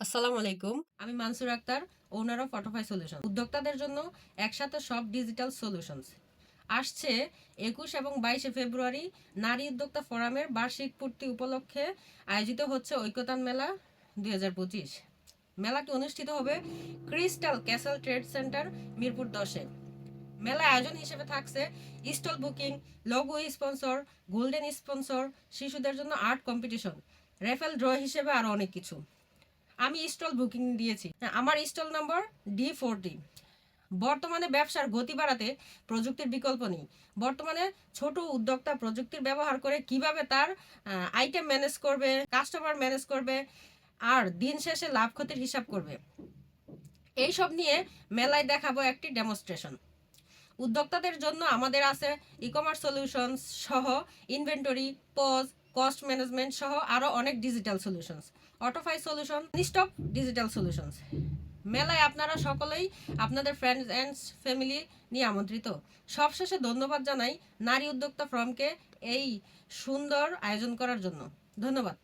আসসালামু আলাইকুম। আমি Mansur Akhtar owner of Autofy solution উদ্যোক্তাদের জন্য একসাথে সব ডিজিটাল সলিউশনস আসছে একুশ এবং বাইশে ফেব্রুয়ারি নারী উদ্যোক্তা ফোরামের বার্ষিক পূর্তি উপলক্ষে আয়োজিত হচ্ছে ঐক্যতান মেলা দুই মেলাটি অনুষ্ঠিত হবে crystal castle trade centre Mirpur দশে। মেলা আয়োজন হিসেবে থাকছে স্টল বুকিং লঘু স্পন্সর গোল্ডেন স্পন্সর শিশুদের জন্য আর্ট কম্পিটিশন রেফেল ড্র হিসেবে আরও অনেক কিছু। আমি স্টল বুকিং দিয়েছি। হ্যাঁ, আমার স্টল নম্বর ডি ফোরটি বর্তমানে ব্যবসার গতি বাড়াতে প্রযুক্তির বিকল্প নেই। বর্তমানে ছোট উদ্যোক্তা প্রযুক্তির ব্যবহার করে কীভাবে তার আইটেম ম্যানেজ করবে কাস্টমার ম্যানেজ করবে আর দিন শেষে লাভ ক্ষতির হিসাব করবে। এইসব নিয়ে মেলায় দেখাবো একটি ডেমনস্ট্রেশন উদ্যোক্তাদের জন্য আমাদের আছে ই কমার্স সলিউশনস সহ ইনভেন্টরি পজ কস্ট ম্যানেজমেন্ট সহ আরও অনেক digital solutions Autofy solution stop digital solutions মেলায় আপনারা সকলেই আপনাদের ফ্রেন্ডস অ্যান্ড ফ্যামিলি নিয়ে আমন্ত্রিত। সবশেষে ধন্যবাদ জানাই নারী উদ্যোক্তা ফ্রমকে এই সুন্দর আয়োজন করার জন্য। ধন্যবাদ।